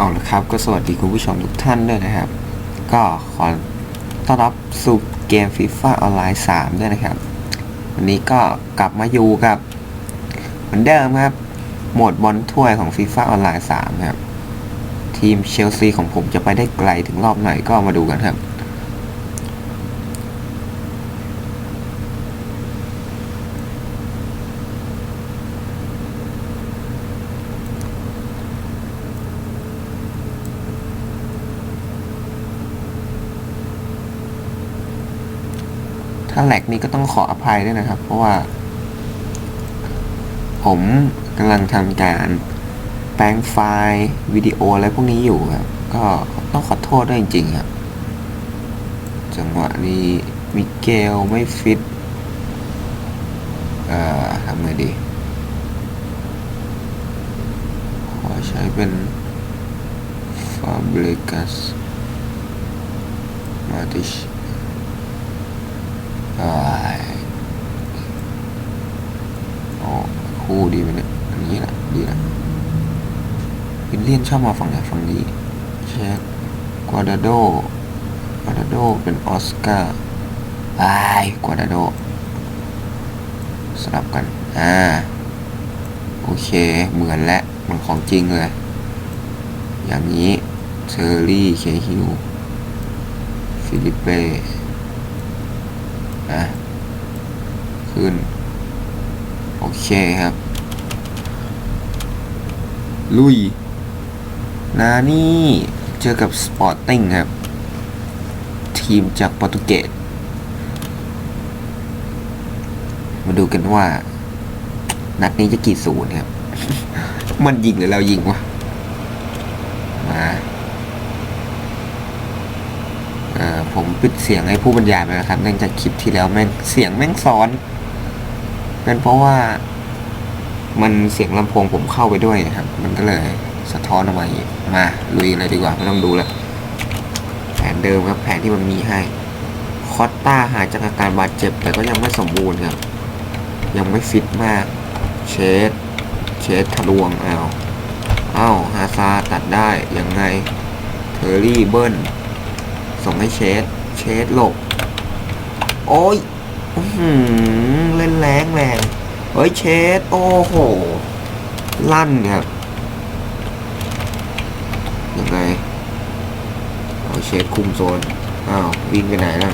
เอาละครับ ก็สวัสดีคุณผู้ชมทุกท่านด้วยนะครับ ก็ขอต้อนรับสู่เกม FIFA ออนไลน์3ด้วยนะครับ วันนี้ก็กลับมาอยู่กับ เหมือนเดิมครับ โหมดบอลถ้วยของ FIFA ออนไลน์3ครับ ทีมเชลซีของผมจะไปได้ไกลถึงรอบไหนก็มาดูกันครับ ถ้าแหลกนี้ก็ต้องขออภัยด้วยนะครับ เพราะว่า ผมกำลังทำการแปลงไฟล์วิดีโออะไรพวกนี้อยู่ครับ ก็ต้องขอโทษด้วยจริงๆครับ จังหวะนี้มิเกลไม่ฟิต เอ่อทำไงดี ขอใช้เป็นฟาบรกัสมาติช อ๋อคู่ดีไหมเนี่ยอันนี้แหละดีนะวินเลียนชอบมาฝั่งไหนฝั่งนี้เช็คกวาดาโดกวาดาโดเป็นออสการ์ไอ้กวาดาโดสลับกัน อ่า โอเค เหมือนและ เหมือนของจริงเลย อย่างนี้เชอร์รี่ เคฮิว ฟิลิปเป้ อะขึ้น โอเคครับ ลุยนานี่เจอกับสปอร์ติ้งครับ ทีมจากโปรตุเกสมาดูกันว่า นัดนี้จะกี่ศูนย์ครับ มันยิงหรือเรายิงวะ มา เอ่อผม ปิดเสียงให้ผู้บรรยายไปนะครับ เนื่องจากคลิปที่แล้วแม่งเสียงแม่งซ้อนเป็นเพราะว่ามันเสียงลำโพงผมเข้าไปด้วยนะครับ มันก็เลยสะท้อนออกมาอีกมาลุยเลยดีกว่าไม่ต้องดูแล้วแผนเดิมครับแผนที่มันมีให้คอตต้าหายจากอาการบาดเจ็บ แต่ก็ยังไม่สมบูรณ์ครับ ยังไม่ฟิตมาก เชสเชสทะลวงเอาเอ้าฮาซาตัดได้ยังไงเทอร์รี่เบิ้ลส่งให้เชส เชสหลบ โอ้ยอื้อหือเล่นแรงแรงเฮ้ยเชสโอ้โห ลั่นครับ ยังไงเอาเชสคุมโซน อ้าว วิ่งไปไหนล่ะ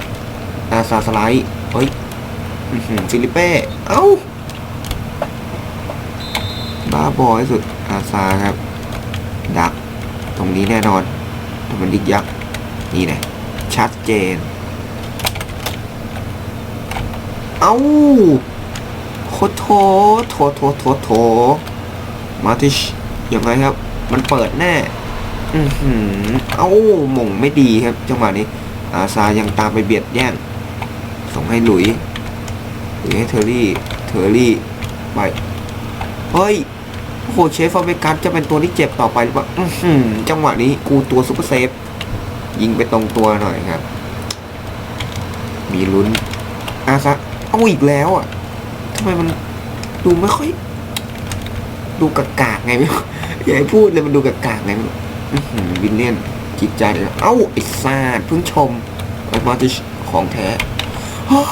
อาซาสไลด์เฮ้ยฟิลิปเป้ เอ้า บ้าบอยสุดอาซาครับ ดัก ตรงนี้แน่นอนถ้ามันดิกยักษ์นี่นะ ชัดเจน เอา้าโคโถโถโถโถโถมาติชยังไงครับ มันเปิดแน่ อือหือ เอ้าหม่งไม่ดีครับ จังหวะนี้ อาซายังตามไปเบียดแย่ง ส่งให้หลุยหลุยให้เทอร์รี่ เทอร์รี่ ไป เฮ้ยโอ้โหเชฟฟาเบกัสจะเป็นตัวที่เจ็บต่อไปหรือเปล่า อือหือ จังหวะนี้กูตัวซุปเปอร์เซฟ ยิงไปตรงตัวหน่อยครับ มีลุ้นอาซะเอาอีกแล้วอะทำไมมันดูไม่ค่อย ดูกากากๆไงไม่อย่าให้พูดเลยมันดูกากากๆไงไรวินเลียนจิตใจเลยเอ้าไอ้ซาดเพิ่งชมไอ้มาติชของแท้ฮ่า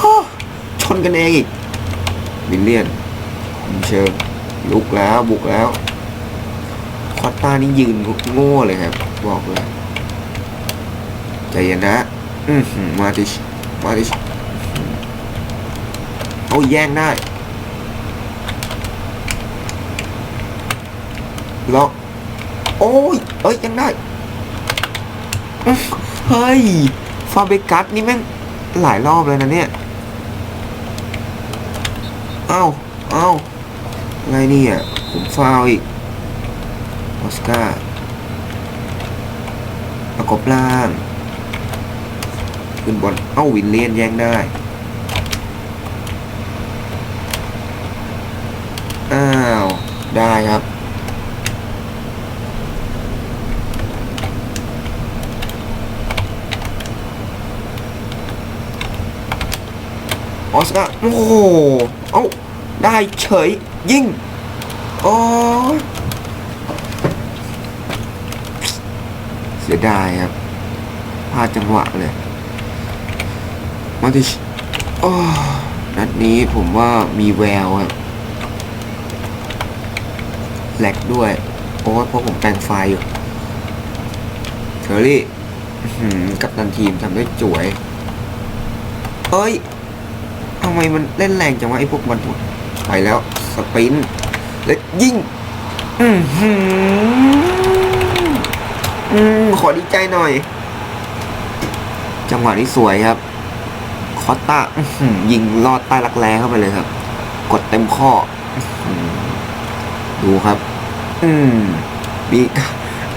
ชนกันเองอีกวินเลียนคุมเชิงลุกแล้วบุกแล้วคอตต้านี่ยืนโง่เลยครับ บอกเลย ใจเย็นนะอือหือมาติชมาติชเอาแย่งได้ล็อกโอ้ยเอ้ยยังได้เฮ้ยฟาเบกัสนี่แม่งหลายรอบเลยนะเนี่ยเอ้าเอ้าไงนี่ยผมฟาวอีกออสการ์ประกบล่าง ขึ้นบอลเอ้าวินเลียนแย่งได้อ้าวได้ครับออสการ์โอ้โหเอ้าได้เฉยยิงโอ้ยเสียดายครับพลาดจังหวะเลย มาติชโอ้นัดนี้ผมว่ามีแววครับแหลกด้วยโอ้ยเพราะผมแปลงไฟอยู่เชอรี่กับตันทีมทำได้จวย เอ้ยทำไมมันเล่นแรงจังวะไอ้พวกบอลหัวไปแล้ว สปิน แล้วยิงอือหืออืมขอดีใจหน่อย จังหวะนี้สวยครับ คอตตาอื้อหือยิงลอดใต้รักแร้เข้าไปเลยครับ กดเต็มข้อ ดูครับ อืมมี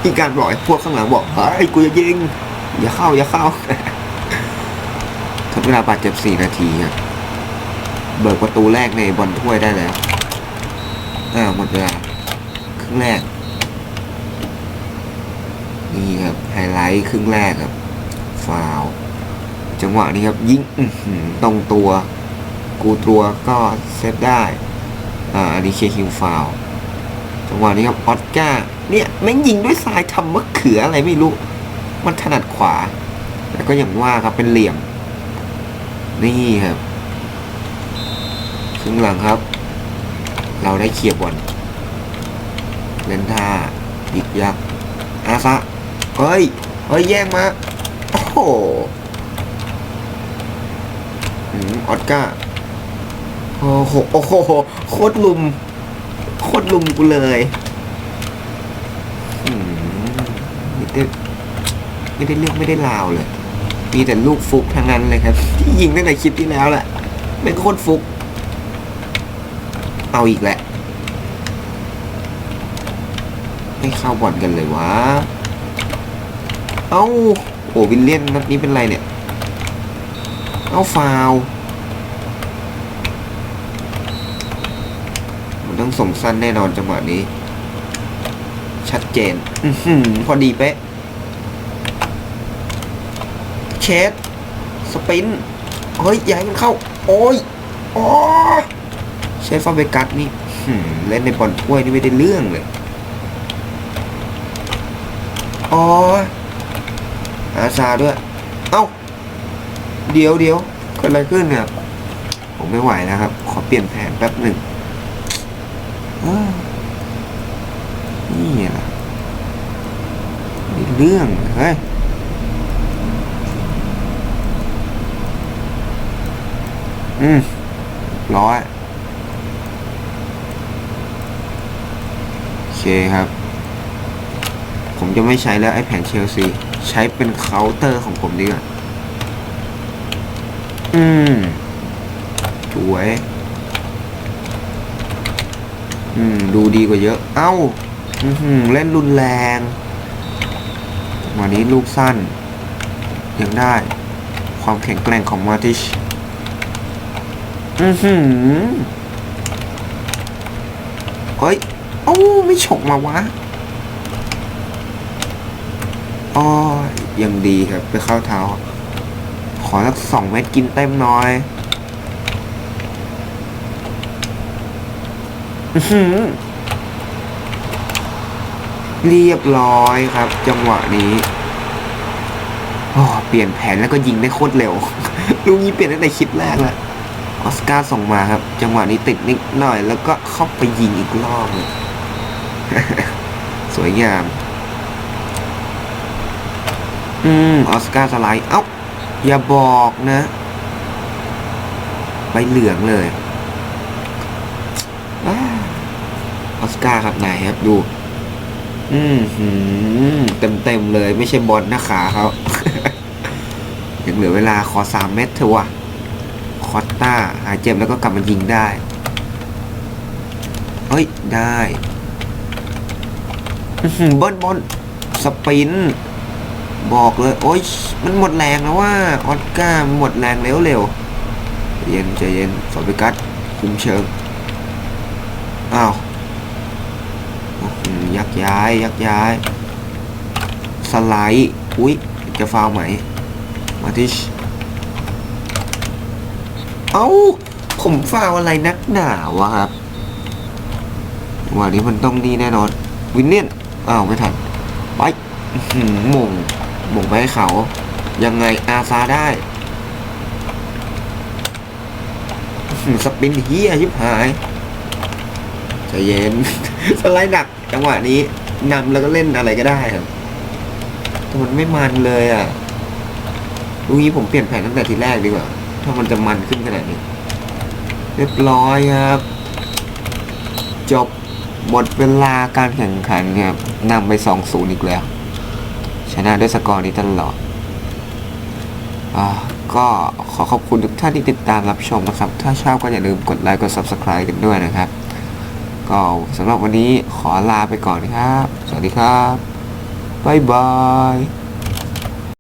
มีการบอกพวกข้างหลังบอกเฮ้ยกูจะยิง อย่าเข้า อย่าเข้าทดเวลาบาดเจ็บสี่นาทีครับเบิกประตูแรกในบอลถ้วยได้แล้วอ่าหมดเวลาครึ่งแรก นี่ครับ ไฮไลท์ครึ่งแรกครับ ฟาว จังหวะนี้ครับยิงตรงตัวกูตัวก็เซฟได้ อ่าอันนี้เคคิวฟาวจังหวะนี้ครับออสการ์เนี่ยแม่งยิงด้วยซ้ายทำมะเขืออะไรไม่รู้ มันถนัดขวาแต่ก็อย่างว่าครับเป็นเหลี่ยม นี่ครับครึ่งหลังครับ เราได้เคลียร์บอลเล่นท่าดิกยักอาซะเฮ้ย เฮ้ย แย่งมา โอ้โห ออสการ์โอ้โหโอ้โหโคตรลุม โคตรลุมกูเลยไม่ได้ไม่ได้เลือกไม่ได้ลาวเลย มีแต่ลูกฟุกทั้งนั้นเลยครับ ที่ยิงตั้งแต่คลิปที่แล้วแหละเป็นโคตรฟุก เอาอีกแหละไม่เข้าบอลกันเลยวะ เอ้า โอ้วิลเลียนนัดนี้เป็นไรเนี่ย เอ้าฟาวมันต้องส่งสั้นแน่นอนจังหวะนี้ ชัดเจนอือหือพอดีเป๊ะ เชสสปิน เฮ้ยย่าให้มันเข้า โอ้ยโอ้เชฟฟาเบกัสนี่เล่นในบอลถ้วยนี่ไม่ได้เรื่องเลยอ้ยอาซาด้วย เอ้า เดี๋ยวเดี๋ยวเกิดอะไรขึ้นเนี่ย ผมไม่ไหวแล้วครับ ขอเปลี่ยนแผนแป๊บหนึ่งนี่แหละไม่เรื่องเฮ้ยอืมร้อยโอเคครับ ผมจะไม่ใช้แล้วไอ้แผนเชลซี ใช้เป็นเคาน์เตอร์ของผมดีกว่า อืมสวย อืม ดูดีกว่าเยอะ เอ้า อือหือเล่นรุนแรงวันนี้ลูกสั้น ยังได้ ความแข็งแกร่งของมาติช อือหือเฮ้ย โอ้ ไม่ฉกมาวะอ๋อยังดีครับ ไปเข้าเท้า อสักสองเม็ดกินเต็มหน้อยเรียบร้อยครับ จังหวะนี้โอ้เปลี่ยนแผนแล้วก็ยิงได้โคตรเร็ว ลูกนี้เปลี่ยนตั้งแต่คลิปแรกแล้วออสการ์ส่งมาครับ จังหวะนี้ติดนิดหน่อย แล้วก็เข้าไปยิงอีกรอบเลยสวยงาม อืม ออสการ์สไลด์ เอ้า อย่าบอกนะใบเหลืองเลยออสการ์ครับนายครับดูอืมหืมเต็มเต็มเลย ไม่ใช่บอลนะขาเขายังเหลือเวลาขอสามเม็ดเถอะวะคอตต้า หายเจ็บแล้วก็กลับมายิงได้เฮ้ย ได้อื้อหือเบิ้ลบอลสปิน บอกเลย โอ๊ยมันหมดแรงแล้วว่าออสการ์หมดแรงเร็วเร็วเย็นใจเย็นฟอร์บิกัสคุมเชิงอ้าวยักย้าย ยักย้าย สไลด์อุ๊ยจะฟาวไหม มาทิชเอ้า ผมฟาวอะไรนักหนาวะครับวันนี้มันต้องดีแน่นอน วินเนียนอ้าว ไม่ทัน ไปหมง หม่งไปให้เขา ยังไงอาซาได้สปินเฮียชิบหายใจเย็น สไลด์ดัก จังหวะนี้นำแล้วก็เล่นอะไรก็ได้ครับแต่มันไม่มันเลยอะลูกนี้ผมเปลี่ยนแผนตั้งแต่ทีแรกดีกว่า ถ้ามันจะมันขึ้นขนาดนี้ เรียบร้อยครับ จบหมดเวลาการแข่งขันครับนำไปสองศูนย์อีกแล้ว ชนะด้วยสกอร์นี้ตลอดอก็ขอขอบคุณทุกท่านที่ติดตามรับชมนะครับ ถ้าชอบก็อย่าลืมกดไลค์กด Subscribe กันด้วยนะครับ ก็สำหรับวันนี้ขอลาไปก่อนครับ สวัสดีครับ บ๊ายบาย